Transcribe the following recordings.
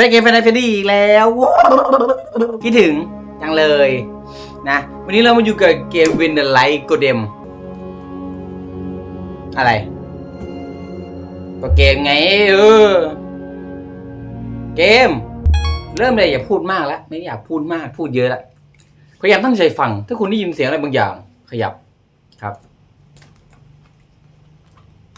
ฟนเกมแฟนไอเฟนดี้อีกแล้วคิดถึงจังเลยนะ วันนี้เรามาอยู่กับเกมวินเดอร์ไลท์โกเดมอะไร ก็เกมไงเออ เกม เริ่มเลยอย่าพูดมากแล้ว ไม่อยากพูดมากพูดเยอะแล้วพยายามตั้งใจฟัง ถ้าคุณได้ยินเสียงอะไรบางอย่าง ขยับครับ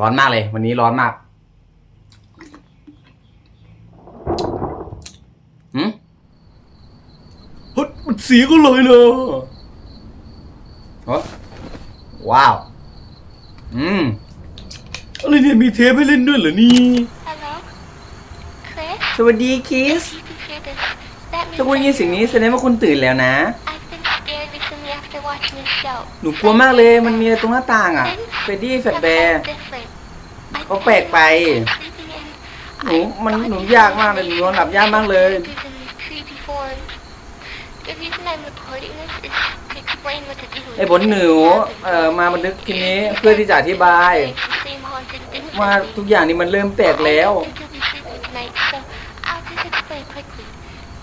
ร้อนมากเลย วันนี้ร้อนมากหืม เฮ้ยมันเสียงอะไรเลยเฮ้ยว้าว อืม อะไรเนี่ยมีเทปให้เล่นด้วยเหรอนี่ Hello? Chris? สวัสดีคิส If you can hear this, that ถ้า means คุณได้ยินเสิ่งนี้แสดงว่าคุณตื่นแล้วนะ I've been scared recently after watching this show. หนูกลัวมากเลยมันมีอะไรตรงหน้าต่างอะ เฟดดี้แฟดแบร์ different. เขาแปลกไป Sleeping in หนูมันหนูยากมากเลยหนูนอนหลับยากมากเลย creepers in these creepy forms. The reason I'm recording this is to explain what to do. ไอ้ผลหนูเอ่อมาบันทึกคลิปนี้เพื่อที่จะอธิบาย The same haunted incident. ว่าทุกอย่างนี้มันเริ่มแปลกแล้ว I don't think you'll be sleeping tonight, so I'll just explain quickly.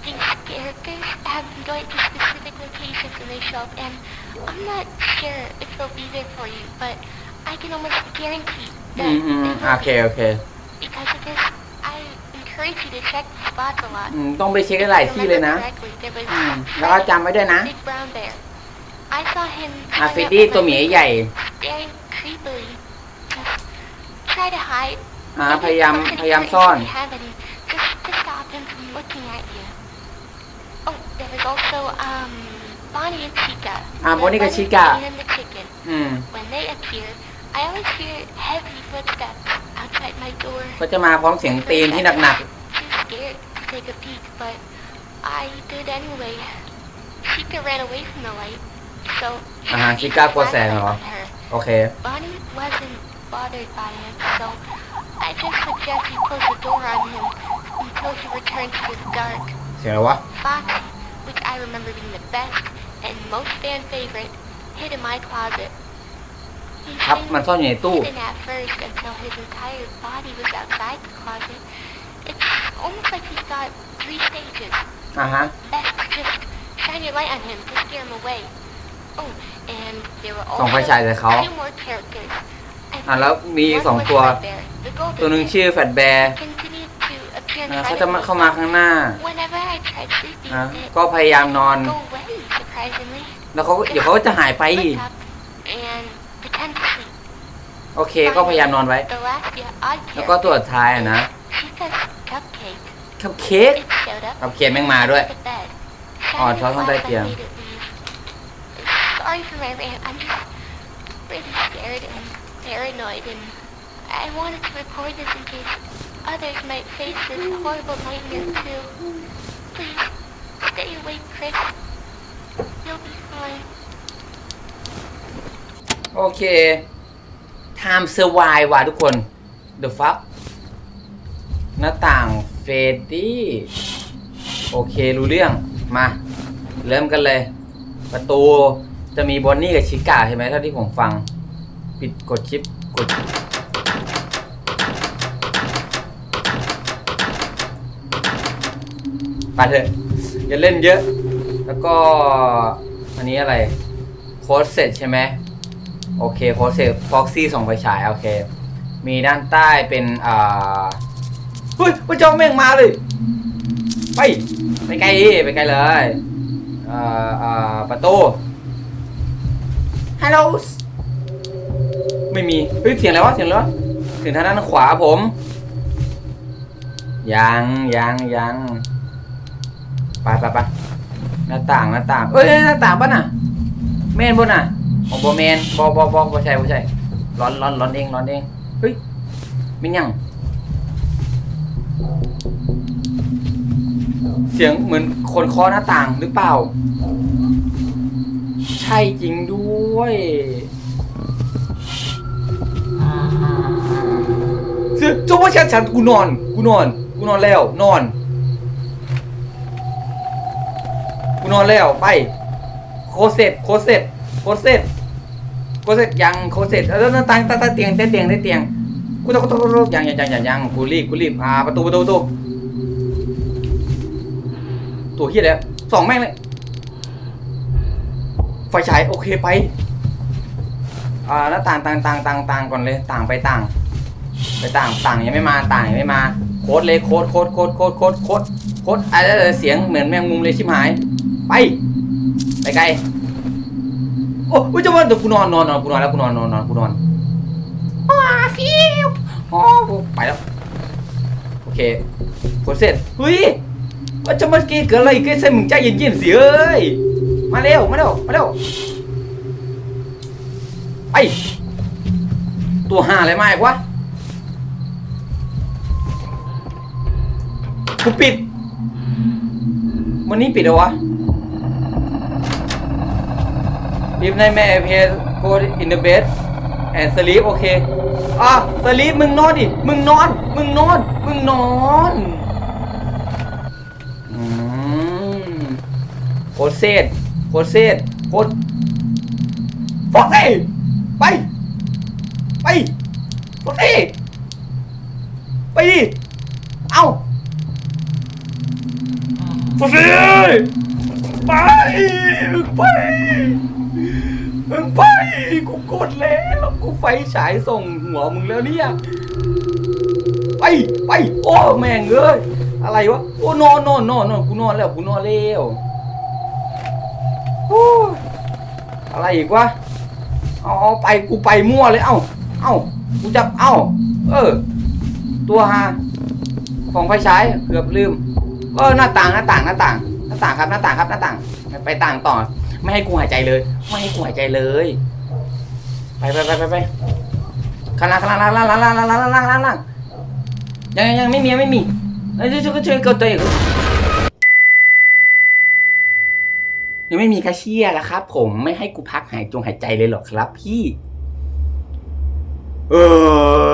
These characters have been going to specific locations in this show, and I'm not sure if they'll be there for you, but I can almost guarantee อื that มอืม they โอ will เค โอเค because of this. อืมต้องไปเช็คหลายที่เลยนะ Remember correctly, there was อืมแล้วก็จำไว้ด้วยนะ big brown bear. I saw him อา coming เฟด up ดี้ with ตัว my หมี neighbor, ใหญ่ staring creepily. Just try to hide อ่าพยายามพยายามซ่อน Have any, just to stop him from looking at you. Oh, there was also um Bonnie and Chica. อ่า The Bonnie กับ bunny Chica and the chicken. อืม When they appear, I always hear heavy footsteps outside my door. ก็จะมาพร้อมเสียงตีนที่หนัก Too scared to take a peek, but I did anyway. Chica ran away from the light, so ๆอ่าฮะชิก้ากลัวแสงเหรอ on her. โอเค Bonnie wasn't bothered by him, so I just suggest you close the door on him until he returns to the dark. เสียงอะไรวะ Foxy, which I remember being the best and most fan favorite, hid in my closet. He ครับ seemed มันซ่อนอยู่ในตู้ hidden at first until his entire body was outside the closet. It's almost like he's got three stages. อ่าฮะ Best to just shine your light on him to scare him away. Oh, and there were ส่องไฟ also ฉายใส่เขา two more characters. I อ่าแล้วมีอีก One สอง was ตัว Red Bear, the golden ตัวหนึ่ง bear. ชื่อแฟดแบร์ Continued to appear in อ่า front เขา of จะมา me. เข้ามาข้างหน้า Whenever I tried sleeping, อ่า it ก็พยายามนอน go away, surprisingly. แล้วเขาก็เดี๋ยวเขาก็จะหายไป Wake up and pretend to sleep. โอเคก็พยายามนอนไว้ The last yeah, odd แล้วก็ตัวสุดท้ายอะนะ Chica's cupcake. คัพเค้ก It showed up คัพเค้กแม่งมาด้วย at the bed. อ๋อ Shining ช้อนข้างใต้ flashlight เตียง made it leave. Sorry for my rant. I'm just really scared and paranoid, and I wanted to record this in case others might face this horrible nightmare too. Please stay awake, Chris. You'll be fine. โอเค time survive ว่ะทุกคน the fuck หน้าต่างเฟดดี้โอเค รู้เรื่องมา เริ่มกันเลย ประตูจะมีบอนนี่กับชิก้าใช่ไหมเท่าที่ผมฟัง ปิดกดชิปกด ไปเถอะอย่าเล่นเยอะ แล้วก็ อันนี้อะไร โค้ดเสร็จใช่ไหม โอเคโค้ดเสร็จฟ็อกซี่ส่งไปฉาย โอเค มีด้านใต้เป็นอ่าเฮ้ยพระเจ้าแม่งมาเลย ไป ไปไกลดิไปไกลเลยอ่อเอ่อประตูฮัลโหลไม่มี เฮ้ยเสียงอะไรวะเสียงอะไรวะถึงทางด้านขวาผม ยังยังยังไปไปไปหน้าต่างหน้าต่างเอ้ยหน้าต่างปะน่ะแมนบนน่ะ ของบอแมนบอบอบอบอใช่บอใช่ร้อนร้อนร้อนเองร้อนเองเฮ้ยมินยัง เสียงเหมือนคนเคาะหน้าต่างหรือเปล่า ใช่จริงด้วยเสียงจุ๊บว่าฉันฉันกูนอน กูนอน กูนอนแล้ว นอน กูนอนแล้วไป โคเสร็จโคเสร็จโคเสร็จ โคเสร็จยังโคเสร็จแล้วตั้งตั้งตั้งเตียงเต้นเตียงเต้นเตียงกูต้องกูต้องกูต้องยังยังยังยังยังกูรีบกูรีบอ่าประตูประตูประตูตัวเฮียแล้วสองแม่งเลยไฟฉายโอเคไปอ่าหน้าต่างต่างต่างต่างต่างก่อนเลยต่างไปต่าง ไปต่างต่างยังไม่มาต่างยังไม่มาโค้ดเลยโค้ดโค้ดโค้ดโค้ดโค้ดโค้ดโค้ดอะไรเสียงเหมือนแมงมุมเลยชิบหาย ไปไปไกล โอ้ยจะว่าเดี๋ยวกูนอนนอนนอนกูนอนแล้วกูนอนนอนนอนกูนอนอ้าฟิวอ๋อไปแล้ว โอเคโคตรเสร็จเฮ้ยว่าจะมาเกิดอะไรขึ้นใส่มึงใจเย็นๆสิเอ้ยมาเร็วมาเร็วมาเร็วไปตัวห่าอะไรมาอีกวะกูปิดวันนี้ปิดเหรอวะ If nightmare appears go in the bed and sleep โอเคอะ sleep มึงนอนดิ มึงนอน มึงนอน มึงนอนอืมโคตรเซดโคตรเซดโคตรฟอกเอ้ไป ไปฟอกเอ้ไปดิ เอ้าฟอกเอ้ ไปมึงไปมึงไปกูกดแล้วกูไฟฉายส่งหัวมึงแล้วเนี่ยไปไปโอ้แม่งเอ้ยอะไรวะโอ้นอนนอนนอนนอนกูนอนแล้วกูนอนแล้วอะไรอีกวะเอาเอาไปกูไปมั่วเลยเอ้าเอ้ากูจับเอ้าเออ ตัวฮาของไฟฉายเกือบลืมเออหน้าต่างหน้าต่างหน้าต่าง น้าต่างครับหน้าต่างครับหน้าต่าง ไปต่างต่อ ไม่ให้กูหายใจเลย ไม่ให้กูหายใจเลย ไปไปไปไปไปข้างล่างข้างล่างล่างล่างล่างล่างล่างล่างล่างล่างล่างยังยังยังไม่มีไม่มีเอ้ยช่วยช่วยช่วยกดตัวเองยังไม่มีแคชเชียร์แล้วครับ ผมไม่ให้กูพักหายจงหายใจเลยหรอกครับ พี่เออ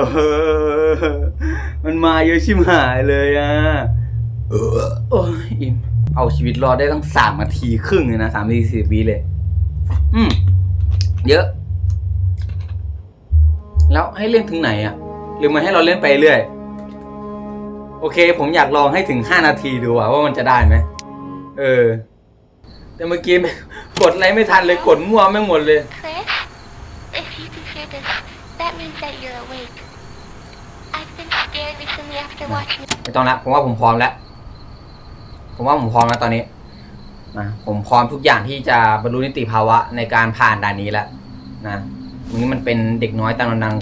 มันมาเยอะชิมหายเลยอะ เออโอ้ยอิม เอาชีวิตรอดได้ตั้งสามนาทีครึ่งเลยนะสามนาทีสิบวิเลย อืม เยอะ แล้วให้เล่นถึงไหนอะ หรือมันให้เราเล่นไปเรื่อย โอเค ผมอยากลองให้ถึง5นาทีดูอะว่ามันจะได้ไหม เออ แต่เมื่อกี้กดอะไรไม่ทันเลยกดมั่วไม่งหมดเลย Chris, if you can hear this, that means that you're awake. I've been scared recently after watching ไม่ต้องละผมว่าผมพร้อมแล้ว ผมว่าผมพร้อมแล้วตอนนี้นะผมพร้อมทุกอย่างที่จะบรรลุนิติภาวะในการผ่านด่านนี้แล้วนะมึงนี่มันเป็นเด็กน้อยตามลำนัง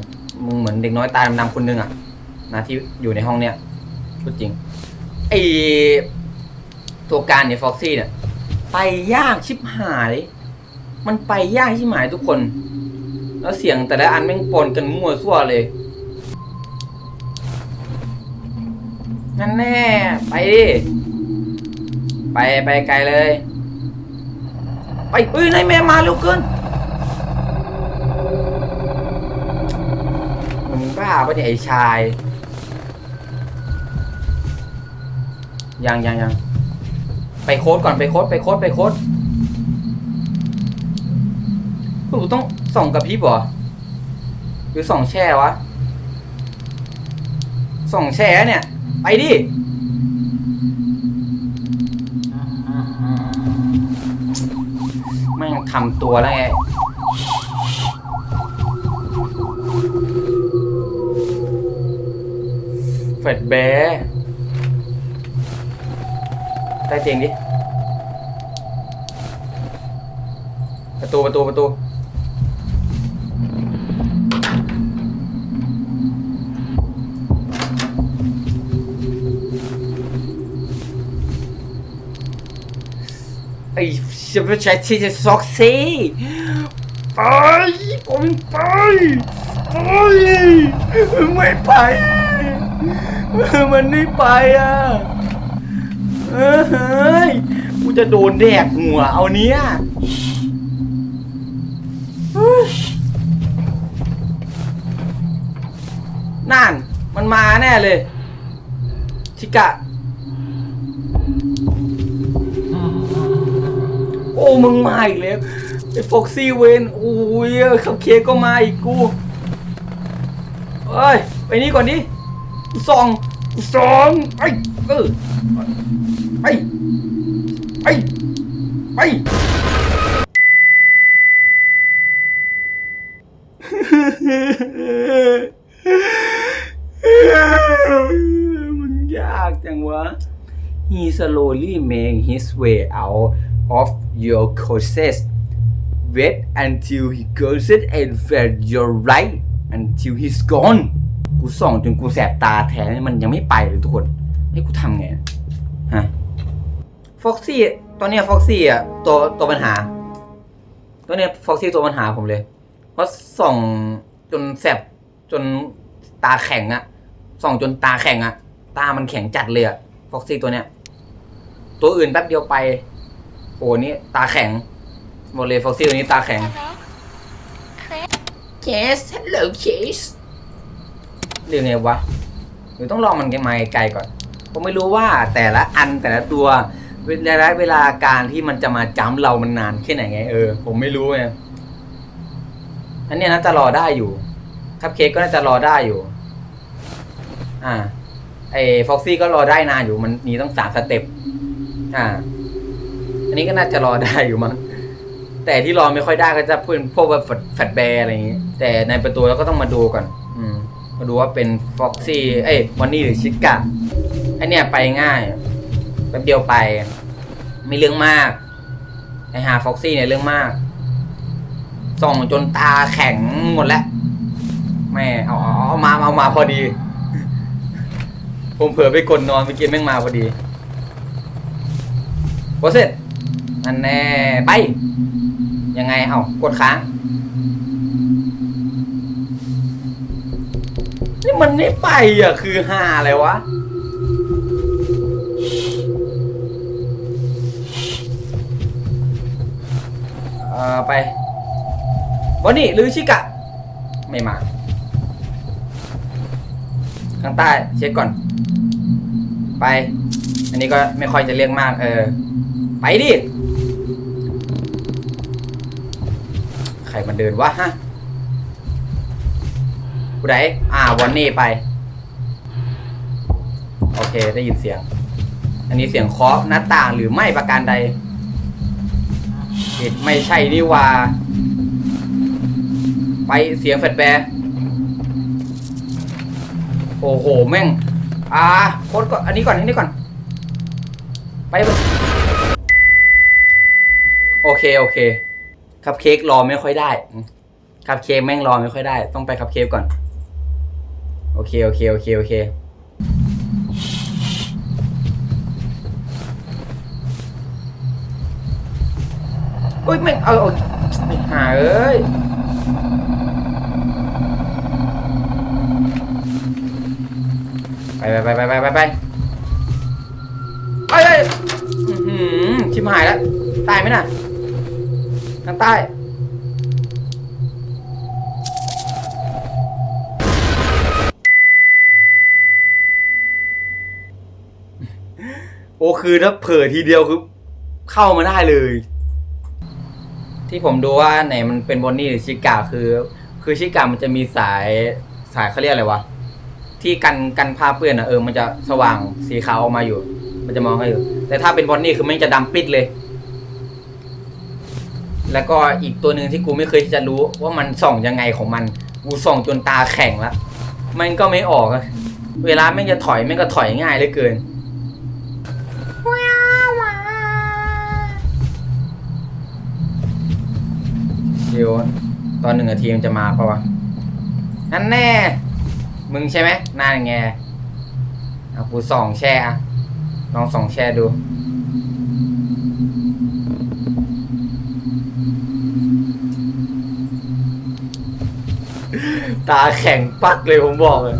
มึงเหมือนเด็กน้อยตามลำนังคนหนึงอะนะที่อยู่ในห้องเนี้ยพูดจริงไอตัวการเนี่ยฟ็อกซี่เนี่ย ไปยากชิบหาย มันไปยากชิบหายทุกคน แล้วเสียงแต่ละอันแม่งปนกันมั่วซั่วเลยนั่นแน่ไปดิ ไปไปไกลเลย ไปเฮ้ยนายแม่มาเร็วเกินมึงบ้าปะเนี่ยไอ้ชาย ยังยังยังไปโค้ดก่อนไปโค้ดไปโค้ดไปโค้ดกูต้องส่องกระพริบเหรอหรือส่องแช่วะส่องแช่เนี่ย ไปดิ ทำตัวแล้วไงเฟดแบร์ใต้เตียงดิ ประตูประตูประตู จะไปใช้ที่จะซอกซี่ไปผมไปไปไม่ไป มันไม่ไปอะเฮ้ยกูจะโดนแดกหัวเอาเนี้ยนั่น มันมาแน่เลย ชิกะ โอ้มึงมาอีกแล้วไอ้ฟ็อกซี่เวนโอ้ยขับเคก็มาอีกกูเอ้ยไปนี่ก่อนดิสองสองไอ้เออไปไปมันยากจังวะ He slowly make his way out of your closet. Wait until he goes it and feel your right until he's gone. กูส่องจนกูแสบตาแทนมันยังไม่ไปเลยทุกคนให้กูทำไงฮะฟ็อกซี่ตอนเนี้ยฟ็อกซี่อะตัวตัวปัญหา ตัวเนี้ยฟ็อกซี่ตัวปัญหาผมเลยเพราะส่องจนแสบจนตาแข็งอะส่องจนตาแข็งอะตามันแข็งจัดเลยอะฟ็อกซี่ตัวเนี้ย ตัวอื่นแป๊บเดียวไป โหนี่ตาแข็งหมดเลยฟ็อกซี่ตัวนี้ตาแข็ง Hello? Chris? Yes hello Chase เรียกไงวะหรือต้องลองมันกันมาไกลๆก่อน ผมไม่รู้ว่าแต่ละอันแต่ละตัวเวลาเวลาการที่มันจะมาจ้ำเรามันนานแค่ไหนไง เออ ผมไม่รู้ไงอันเนี้ยน่าจะรอได้อยู่ คัพเค้กก็น่าจะรอได้อยู่ อ่า ไอ้ฟ็อกซี่ก็รอได้นานอยู่ มันมีต้องสามสเต็ป อ่า อันนี้ก็น่าจะรอได้อยู่มั้งแต่ที่รอไม่ค่อยได้ก็จะเป็นพวกแบบแฟดแบร์อะไรอย่างงี้ แต่ในประตูเราก็ต้องมาดูก่อน อืม มาดูว่าเป็นฟ็อกซี่เอ้ยวันนี่หรือชิกะไอเนี่ยไปง่ายแป๊บเดียวไป ไม่เรื่องมากไอหาฟ็อกซี่เนี่ยเรื่องมากส่องจนตาแข็งหมดแล้วแม่เอาเอามาเอามาพอดี ผมเผลอไปกดนอนไปกินแม่งมาพอดีพสเสร็จ นั่นแน่ไป ยังไงเอากดค้าง นี่มันไม่ไปอะ คือหาอะไรวะ เอ่อ ไปวันนี้หรือชิกะ ไม่มา ข้างใต้ เช็คก่อน ไป อันนี้ก็ไม่ค่อยจะเรียกมาก เออ ไปดิ มันเดินวะฮะผู้ใดอ่าวันนี้ไป โอเคได้ยินเสียง อันนี้เสียงเคาะหน้าต่างหรือไม่ประการใดเห็นไม่ใช่นี่ว่า ไปเสียงแฟดแบร์โอ้โห แม่ง อ่าโค้ดก่อน อันนี้ก่อน อันนี้ก่อน ไป โอเค โอเค คัพเค้กรอไม่ค่อยได้คัพเค้กแม่งรอไม่ค่อยได้ ต้องไปคัพเค้กก่อน โอเค โอเค โอเค โอเค อุ้ยแม่ง เออไอ้หาเอ้ยไปไปไปไปไปไปไปเอ้ยเอ้ยอื้อหือชิมหายแล้ว ตายไหมน่ะ ทางใต้ โอ้คือถ้าเผลอทีเดียวคือเข้ามาได้เลย ที่ผมดูว่าไหนมันเป็นบอนนี่หรือชิกาคือ คือชิกามันจะมีสายสายเขาเรียกอะไรวะที่กันกันผ้าเปื้อนอะเออมันจะสว่างสีขาวออกมาอยู่ มันจะมองให้อยู่ แต่ถ้าเป็นบอนนี่คือมันจะดำปิดเลย แล้วก็อีกตัวหนึ่งที่กูไม่เคยจะรู้ว่ามันส่องยังไงของมัน กูส่องจนตาแข็งแล้ว มันก็ไม่ออก เวลาแม่งจะถอยแม่งก็ถอยง่ายเหลือเกินชิวตอนหนึ่งนาทีมันจะมาปะวะนั่นแน่ มึงใช่ไหมนั่นไงเอากูส่องแช่อะลองส่องแช่ดู ตาแข็งปักเลยผมบอกเลย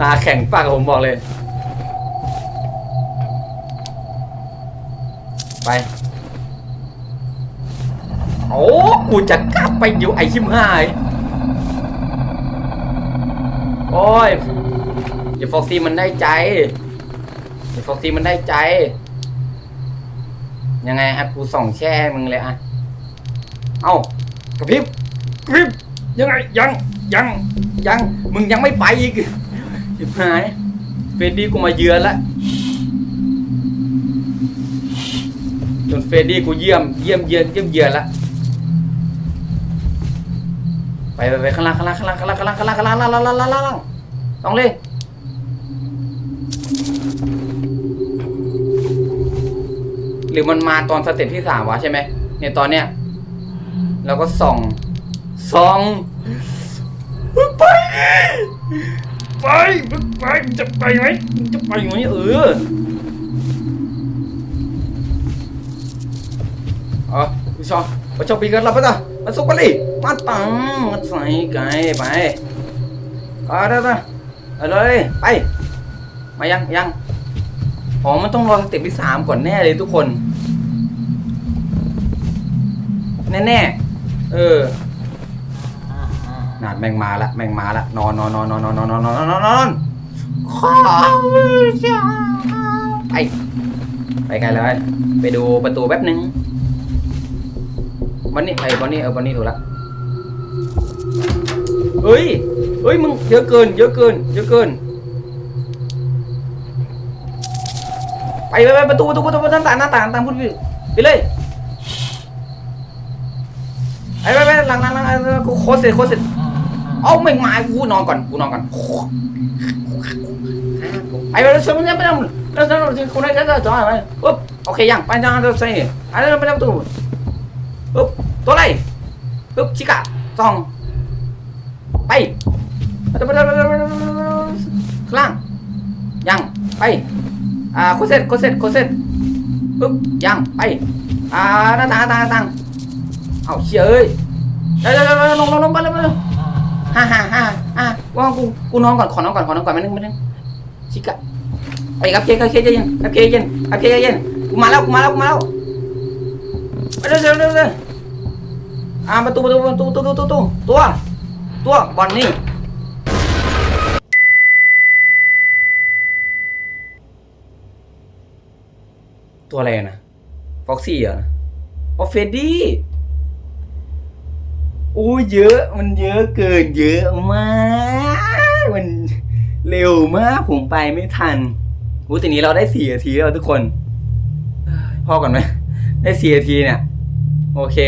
ตาแข็งปักผมบอกเลย ไป โอ้กูจะกลับไปอยู่ไอชิมหายโอ้ยเดี๋ยวฟ็อกซี่มันได้ใจเดี๋ยวฟ็อกซี่มันได้ใจ ยังไงครับกูส่องแช่มึงเลยอะ เอากระพริบกระพริบยังไงยังยังยังมึงยังไม่ไปอีกชิบหายเฟรดดี้กูมาเยือนละจนเฟรดดี้กูเยี่ยมเยี่ยมเยือนเยี่ยมเยือนละไปไปไปข้างล่างข้างล่างข้างล่างข้างล่างข้างล่างข้างล่างข้างล่างข้างล่างข้างล่างข้างล่างต้องเลยหรือมันมาตอนสเต็ปที่สามวะใช่ไหมเนี่ยตอนเนี้ย เราก็ส่องส่องไปไปไปมึงจะไปไหมมึงจะไปไหมเออเอ๋อผู้ชมผู้ชมปีกันเราไปต่อมาสุกกันเลยมาตังมาใส่ไก่ไปเอาได้ได้เอาเลยไปมายังยังอ๋อมันต้องรอสเต็ปที่สามก่อนแน่เลยทุกคน แน่ๆ เออนาดแมงมาละแมงมาละนอนนอนนอนนอนนอนนอนนอนนอนนอนนอนขอไปไปไกลเลย ไปดูประตูแป๊บนึงวันนี้ไอ้วันนี้เออวันนี้ถูกละเฮ้ยเฮ้ยมึงเยอะเกิน เยอะเกิน เยอะเกิน ไปไปไปประตูประตูประตูหน้าต่างหน้าต่างหน้าต่างพูดไปไปเลย ไอ้ไปไปหลังหลังหลังกูโคตรเสร็จโคตรเสร็จเอาไม่มากูนอนก่อนกูนอนก่อนไอ้ไปแล้วฉันไม่ได้ไม่ได้แล้วฉันคนไหนก็จะจอยไปปุ๊บโอเคยังไปจังจะใส่ไอ้แล้วไปทำตัวปุ๊บตัวอะไรปุ๊บชิกะสองไปไปไปไปไปข้างล่างยังไปอ่าโคตรเสร็จโคตรเสร็จโคตรเสร็จปุ๊บยังไปอ่าหน้าต่างหน้าต่างหน้าต่าง เอาเฉยเอ้ยเดี๋ยวเดี๋ยวเดี๋ยลงลงลงไปเลยไปเลยฮ่าฮ่าฮ่าฮ่าว่ากูกูนอนก่อนขอนอนก่อนขอนอนก่อนมานึงมานึงชิกะไปกับเคกับเคเย็นกับเคเย็นกับเคเย็นกูมาแล้วกูมาแล้วกูมาแล้วไปเร็วเร็วเร็วเร็วอ่าประตูประตูประตูตัวตัวตัวตัวตัวตัวบอลนี่ตัวอะไรนะฟ็อกซี่เหรอออฟเฟดดี้ โอ้เยอะ มันเยอะเกิน เยอะมากมันเร็วมากผมไปไม่ทันอู้ทีนี้เราได้สี่นาทีแล้วทุกคนพอก่อนไหมได้สี่นาทีเนี่ย โอเค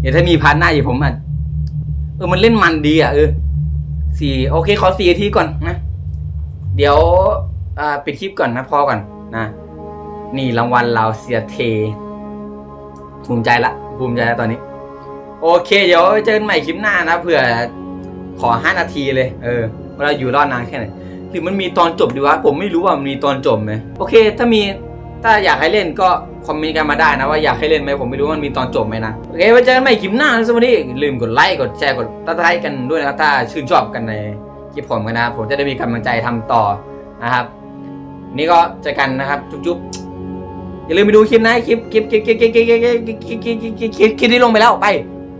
เดี๋ยวถ้ามีพาร์ทหน้าอีกผมอะเออมันเล่นมันดีอะเออสี่โอเคขอสี่นาทีก่อนนะเดี๋ยวอ่าปิดคลิปก่อนนะพอก่อนนะนี่รางวัลเราเสียเท ภูมิใจละภูมิใจล้วตอนนี้ โอเค เดี๋ยวเจอกันใหม่คลิปหน้านะเผื่อขอห้านาทีเลย เออว่าเราอยู่รอดนานแค่ไหนหรือมันมีตอนจบดีวะผมไม่รู้ว่ามันมีตอนจบไหมโอเค ถ้ามีถ้าอยากให้เล่นก็คอมเมนต์กันมาได้นะว่าอยากให้เล่นไหมผมไม่รู้ว่ามันมีตอนจบไหมนะโอเคไว้เจอกันใหม่คลิปหน้านะสวัสดีลืมกดไลค์กดแชร์กดติดตามกันด้วยนะครับถ้าชื่นชอบกันในคลิปผมกันนะผมจะได้มีกำลังใจทำต่อนะครับ นี่ก็เจอกันนะครับจุ๊บๆอย่าลืมไปดูคลิปนะคลิปคลิปคลิปคลิปคลิปคลิปคลิปคลิปคลิปคลิปคลิปที่ลงไปแล้วไป